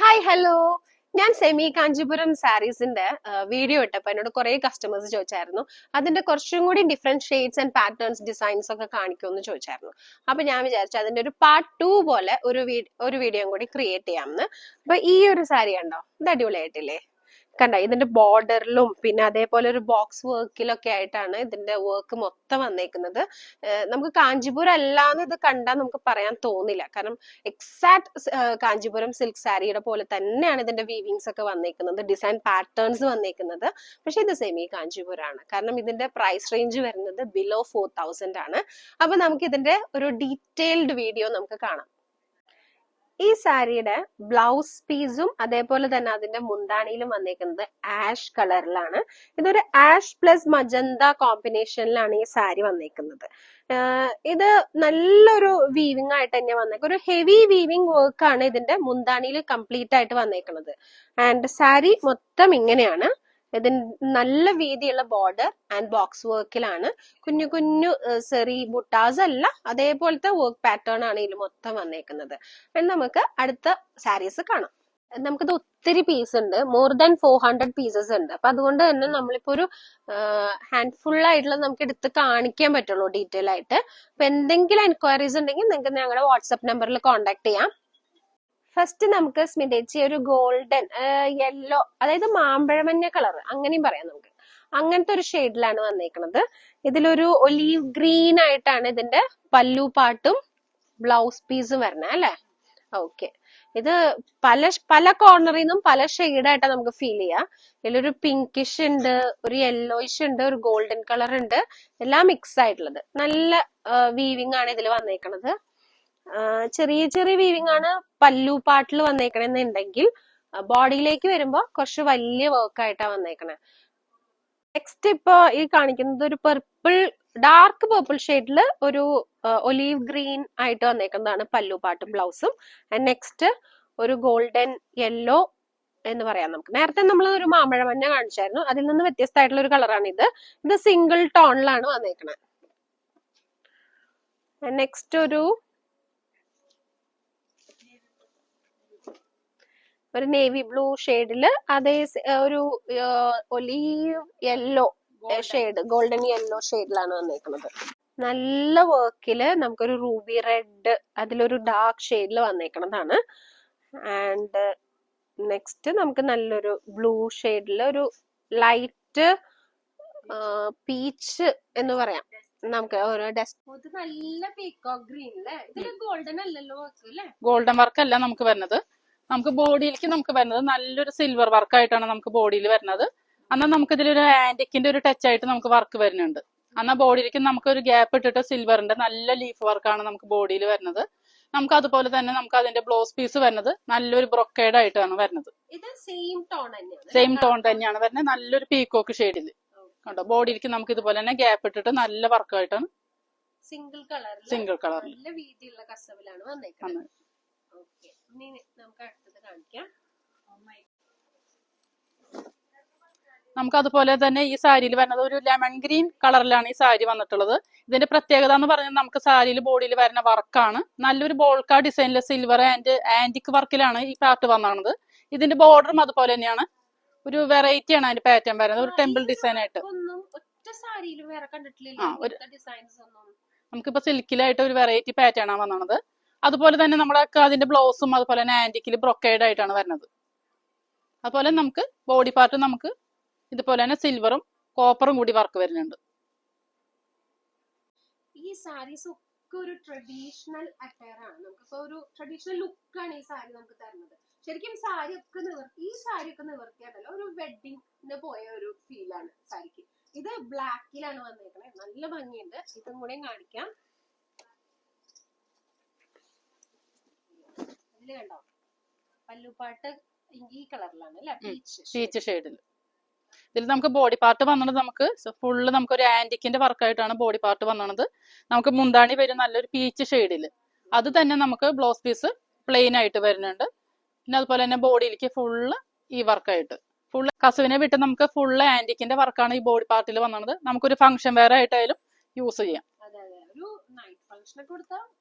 Hi hello ഞാൻ semi Kanchipuram സാരീസിന്റെ video ഇട്ടപ്പോൾ എന്നോട് കുറെ കസ്റ്റമേഴ്സ് ചോദിച്ചായിരുന്നു. അതിന്റെ കുറച്ചും കൂടി different shades and patterns designs ഒക്കെ കാണിക്കുമെന്ന് ചോദിച്ചായിരുന്നു. അപ്പൊ ഞാൻ വിചാരിച്ചു അതിന്റെ ഒരു പാർട്ട് ടു പോലെ ഒരു ഒരു വീഡിയോ കൂടി ക്രിയേറ്റ് ചെയ്യാമെന്ന്. അപ്പൊ ഈ ഒരു സാരി കണ്ടോ? ഇത് അടിപൊളിയായിട്ടില്ലേ? കണ്ട? ഇതിന്റെ ബോർഡറിലും പിന്നെ അതേപോലെ ഒരു ബോക്സ് വർക്കിലൊക്കെ ആയിട്ടാണ് ഇതിന്റെ വർക്ക് മൊത്തം വന്നേക്കുന്നത്. നമുക്ക് കാഞ്ചീപുരം അല്ലാന്ന് ഇത് കണ്ടാൽ നമുക്ക് പറയാൻ തോന്നില്ല. കാരണം എക്സാക്ട് കാഞ്ചീപുരം സിൽക്ക് സാരിയുടെ പോലെ തന്നെയാണ് ഇതിന്റെ വീവിങ്സ് ഒക്കെ വന്നേക്കുന്നത്. ഡിസൈൻ പാറ്റേൺസ് വന്നേക്കുന്നത്. പക്ഷെ ഇത് സെമി ആണ് കാരണം ഇതിന്റെ പ്രൈസ് റേഞ്ച് വരുന്നത് ബിലോ ഫോർ തൗസൻഡ് ആണ്. അപ്പൊ നമുക്ക് ഇതിന്റെ ഒരു ഡീറ്റെയിൽഡ് വീഡിയോ നമുക്ക് കാണാം. ഈ സാരിയുടെ ബ്ലൗസ് പീസും അതേപോലെ തന്നെ അതിന്റെ മുന്താണിയിലും വന്നേക്കുന്നത് ആഷ് കളറിലാണ്. ഇതൊരു ആഷ് പ്ലസ് മജന്ത കോമ്പിനേഷനിലാണ് ഈ സാരി വന്നേക്കുന്നത്. ഇത് നല്ലൊരു വീവിംഗ് ആയിട്ട് തന്നെ വന്നേക്കും. ഒരു ഹെവി വീവിംഗ് വർക്ക് ആണ് ഇതിന്റെ മുന്താണിയിൽ കംപ്ലീറ്റ് ആയിട്ട് വന്നേക്കുന്നത് ആൻഡ് സാരി മൊത്തം ഇങ്ങനെയാണ്. ഇതിന് നല്ല വീതിയുള്ള ബോർഡർ ആൻഡ് ബോക്സ് വർക്കിലാണ് കുഞ്ഞു കുഞ്ഞു സെറി ബുട്ടാസ് അല്ല അതേപോലത്തെ വർക്ക് പാറ്റേൺ ആണ് ഇതിൽ മൊത്തം വന്നേക്കുന്നത്. നമുക്ക് അടുത്ത സാരീസ് കാണാം. നമുക്കിത് ഒത്തിരി പീസ് ഉണ്ട്. More than four hundred pieces ഉണ്ട്. അപ്പൊ അതുകൊണ്ട് തന്നെ നമ്മളിപ്പോ ഒരു ഹാൻഡ്ഫുൾ ആയിട്ടുള്ള നമുക്ക് എടുത്ത് കാണിക്കാൻ പറ്റുള്ളൂ ഡീറ്റെയിൽ ആയിട്ട്. അപ്പൊ എന്തെങ്കിലും എൻക്വയറീസ് ഉണ്ടെങ്കിൽ നിങ്ങൾക്ക് ഞങ്ങളുടെ വാട്സപ്പ് നമ്പറിൽ കോൺടാക്ട് ചെയ്യാം. ഫസ്റ്റ് നമുക്ക് സ്മിതേച്ചി ഒരു ഗോൾഡൻ യെല്ലോ അതായത് മാമ്പഴമഞ്ഞ കളർ അങ്ങനെയും പറയാം നമുക്ക്. അങ്ങനത്തെ ഒരു ഷെയ്ഡിലാണ് വന്നേക്കുന്നത് ഇതിലൊരു ഒലീവ് ഗ്രീൻ ആയിട്ടാണ് ഇതിന്റെ പല്ലു പാട്ടും ബ്ലൗസ് പീസും വരണേ അല്ലേ? ഓക്കെ ഇത് പല പല കോർണറിൽ നിന്നും പല ഷെയ്ഡായിട്ടാണ് നമുക്ക് ഫീൽ ചെയ്യാം. ഇതിലൊരു പിങ്കിഷ് ഉണ്ട് ഒരു യെല്ലോയിഷ് ഉണ്ട് ഒരു ഗോൾഡൻ കളർ ഉണ്ട്. എല്ലാം മിക്സ് ആയിട്ടുള്ളത്. നല്ല വീവിംഗ് ആണ് ഇതിൽ വന്നേക്കണത്. ആ, ചെറിയ ചെറിയ വീവിംഗ് ആണ് പല്ലു പാട്ടിൽ വന്നേക്കണെന്നുണ്ടെങ്കിൽ ബോഡിയിലേക്ക് വരുമ്പോൾ കുറച്ച് വലിയ വർക്ക് ആയിട്ടാണ് വന്നേക്കണേ. നെക്സ്റ്റ് ഇപ്പൊ ഈ കാണിക്കുന്നത് ഒരു പെർപ്പിൾ ഡാർക്ക് പേർപ്പിൾ ഷെയ്ഡിൽ ഒരു ഒലീവ് ഗ്രീൻ ആയിട്ട് വന്നേക്കുന്നതാണ് പല്ലു പാട്ടും ബ്ലൗസും ആൻഡ് നെക്സ്റ്റ് ഒരു ഗോൾഡൻ യെല്ലോ എന്ന് പറയാം നമുക്ക്. നേരത്തെ നമ്മൾ ഒരു മാമ്പഴ മഞ്ഞ കാണിച്ചായിരുന്നു. അതിൽ നിന്ന് വ്യത്യസ്തമായിട്ടുള്ള ഒരു കളറാണ് ഇത്. ഇത് സിംഗിൾ ടോണിലാണ് വന്നേക്കണത് നെക്സ്റ്റ് ഒരു ഒരു നേവി ബ്ലൂ ഷെയ്ഡിൽ അതേ ഒരു olive yellow shade golden yellow ഷെയ്ഡിലാണ് വന്നേക്കുന്നത് നല്ല വർക്കിൽ നമുക്കൊരു റൂബി റെഡ് അതിലൊരു ഡാർക്ക് ഷെയ്ഡിൽ വന്നേക്കണതാണ്. ആൻഡ് നെക്സ്റ്റ് നമുക്ക് നല്ലൊരു ബ്ലൂ ഷെയ്ഡിൽ ഒരു ലൈറ്റ് പീച്ച് എന്ന് പറയാം. നമുക്ക് ഒരു ഡെസ്ക് നല്ല പീക്കോ ഗ്രീൻ അല്ലേ ഗോൾഡൻ അല്ലല്ലോ ഗോൾഡൻ വർക്ക് അല്ല നമുക്ക് വരുന്നത്. നമുക്ക് ബോഡിയിലേക്ക് നമുക്ക് വരുന്നത് നല്ലൊരു സിൽവർ വർക്ക് ആയിട്ടാണ് നമുക്ക് ബോഡിയിൽ വരുന്നത്. എന്നാൽ നമുക്ക് ഇതിലൊരു ആന്റിക്കിന്റെ ഒരു ടച്ച് ആയിട്ട് നമുക്ക് വർക്ക് വരുന്നുണ്ട്. എന്നാൽ ബോഡിയിലേക്ക് നമുക്ക് ഒരു ഗ്യാപ്പ് ഇട്ടിട്ട് സിൽവറിന്റെ നല്ല ലീഫ് വർക്കാണ് നമുക്ക് ബോഡിയിൽ വരുന്നത്. നമുക്ക് അതുപോലെ തന്നെ നമുക്ക് അതിന്റെ ബ്ലൗസ് പീസ് വരുന്നത് നല്ലൊരു ബ്രൊക്കേഡ് ആയിട്ടാണ് വരുന്നത്. ഇത് സെയിം ടോൺ തന്നെയാണ് സെയിം ടോൺ തന്നെയാണ് വരുന്നത്. നല്ലൊരു പീക്കോക്ക് ഷെയ്ഡിൽ കണ്ടോ? ബോഡിയിലേക്ക് നമുക്ക് ഇതുപോലെ തന്നെ ഗ്യാപ്പ് ഇട്ടിട്ട് നല്ല വർക്കായിട്ടാണ് സിംഗിൾ കളർ സിംഗിൾ കളറിൽ നല്ല വീതിയുള്ള കസവിലാണ് വന്നേക്കുന്നത്. ഇനി നമുക്ക് അടുത്തത് കാണിക്കാം. നമുക്ക് അതുപോലെ തന്നെ ഈ സാരിയിൽ വരുന്നത് ഒരു ലെമൺ ഗ്രീൻ കളറിലാണ് ഈ സാരി വന്നിട്ടുള്ളത്. ഇതിന്റെ പ്രത്യേകത എന്ന് പറഞ്ഞാൽ നമുക്ക് സാരിയിൽ ബോഡിയിൽ വരുന്ന വർക്കാണ്. നല്ലൊരു ബോൾക്കാ ഡിസൈനിലെ സിൽവർ ആൻഡ് ആന്റിക് വർക്കിലാണ് ഈ പാർട്ട് വന്നത് ഇതിന്റെ ബോർഡറും അതുപോലെ തന്നെയാണ്. ഒരു വെറൈറ്റി ആണ് അതിന്റെ പാറ്റേൺ വരുന്നത്. ഒരു ടെമ്പിൾ ഡിസൈൻ ആയിട്ട്. നമുക്കിപ്പോ സിൽക്കിലായിട്ട് ഒരു വെറൈറ്റി പാറ്റേൺ ആണ് വന്നത് അതുപോലെ തന്നെ നമ്മുടെ അതിന്റെ ബ്ലൗസും അതുപോലെ തന്നെ ആന്റിക്കിൽ ബ്രൊക്കേഡ് ആയിട്ടാണ് വരുന്നത്. അതുപോലെ നമുക്ക് ബോഡി പാർട്ട് നമുക്ക് ഇതുപോലെ തന്നെ സിൽവറും കോപ്പറും കൂടി വർക്ക് വരുന്നുണ്ട്. ഈ സാരീസ് ഒക്കെ ഒരു ട്രഡീഷണൽ അറ്റയർ ആണ്. നമുക്ക് ഒരു ട്രഡീഷണൽ ആണ് ഈ സാരി നമുക്ക് തരുന്നത്. ശരിക്കും സാരി ഒക്കെ നിവർത്തി ഈ സാരി ഒക്കെ നിവർത്തിയാണല്ലോ ഒരു വെഡിങ്ങിന് പോയ ഒരു ഫീലാണ് സാരിക്ക്. ഇത് ബ്ലാക്കിലാണ് വന്നേക്കണേ. നല്ല ഭംഗിയുണ്ട്. ഇതും കൂടെ കാണിക്കാം. ഇതിൽ കണ്ടോ? പല്ലുപാട്ട് ഈ കളറിലാണ് അല്ലെ? പീച്ച് ഷെയ്ഡിൽ ഇതിൽ നമുക്ക് ബോഡി പാർട്ട് വന്നത് നമുക്ക് ഫുള്ള് നമുക്ക് ഒരു ആന്റിക്കിന്റെ വർക്കായിട്ടാണ് ബോഡി പാർട്ട് വന്നത്. നമുക്ക് മുന്താണി വരും നല്ലൊരു പീച്ച് ഷെയ്ഡിൽ അത് തന്നെ നമുക്ക് ബ്ലൗസ് പീസ് പ്ലെയിൻ ആയിട്ട് വരുന്നുണ്ട്. പിന്നെ അതുപോലെ തന്നെ ബോഡിയിലേക്ക് ഫുള്ള് ഈ വർക്കായിട്ട് ഫുള്ള് കസുവിനെ വിട്ട് നമുക്ക് ഫുള്ള് ആന്റിക്കിന്റെ വർക്കാണ് ഈ ബോഡി പാർട്ടിൽ വന്നത്. നമുക്കൊരു ഫംഗ്ഷൻ വെയർ ആയിട്ടായാലും യൂസ് ചെയ്യാം. ഒരു നൈറ്റ് കൊടുത്താൽ ഇത്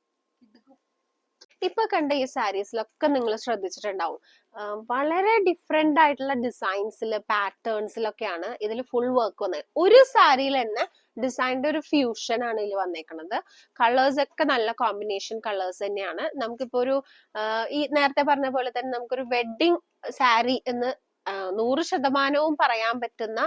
ഇപ്പൊ കണ്ട ഈ സാരീസിലൊക്കെ നിങ്ങൾ ശ്രദ്ധിച്ചിട്ടുണ്ടാവും. വളരെ ഡിഫറെന്റ് ആയിട്ടുള്ള ഡിസൈൻസിൽ പാറ്റേൺസിലൊക്കെയാണ് ഇതിൽ ഫുൾ വർക്ക് വന്നത് ഒരു സാരിയിൽ തന്നെ ഡിസൈനിന്റെ ഒരു ഫ്യൂഷൻ ആണ് ഇതിൽ വന്നേക്കുന്നത് കളേഴ്സ് ഒക്കെ നല്ല കോമ്പിനേഷൻ കളേഴ്സ് തന്നെയാണ്. നമുക്കിപ്പോ ഒരു ഈ നേരത്തെ പറഞ്ഞ പോലെ തന്നെ നമുക്കൊരു വെഡിങ് സാരി എന്ന് നൂറ് ശതമാനവും പറയാൻ പറ്റുന്ന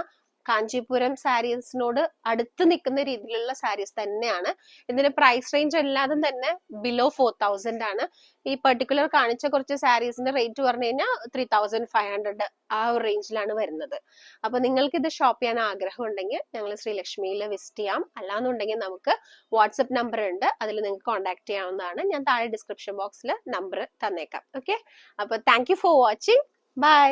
കാഞ്ചീപുരം സാരീസിനോട് അടുത്ത് നിൽക്കുന്ന രീതിയിലുള്ള സാരീസ് തന്നെയാണ്. ഇതിന്റെ പ്രൈസ് റേഞ്ച് എല്ലാതും തന്നെ ബിലോ ഫോർ തൗസൻഡ് ആണ്. ഈ പെർട്ടിക്കുലർ കാണിച്ച കുറച്ച് സാരീസിന്റെ റേറ്റ് പറഞ്ഞു കഴിഞ്ഞാൽ ത്രീ തൗസൻഡ് ഫൈവ് ഹൺഡ്രഡ് ആ ഒരു റേഞ്ചിലാണ് വരുന്നത്. അപ്പൊ നിങ്ങൾക്ക് ഇത് ഷോപ്പ് ചെയ്യാൻ ആഗ്രഹം ഉണ്ടെങ്കിൽ ഞങ്ങൾ ശ്രീലക്ഷ്മിയിൽ വിസിറ്റ് ചെയ്യാം. അല്ലാന്നുണ്ടെങ്കിൽ നമുക്ക് വാട്സപ്പ് നമ്പർ ഉണ്ട്. അതിൽ നിങ്ങൾക്ക് കോൺടാക്ട് ചെയ്യാവുന്നതാണ്. ഞാൻ താഴെ ഡിസ്ക്രിപ്ഷൻ ബോക്സിൽ നമ്പർ തന്നേക്കാം. ഓക്കെ അപ്പൊ താങ്ക് ഫോർ വാച്ചിങ് ബൈ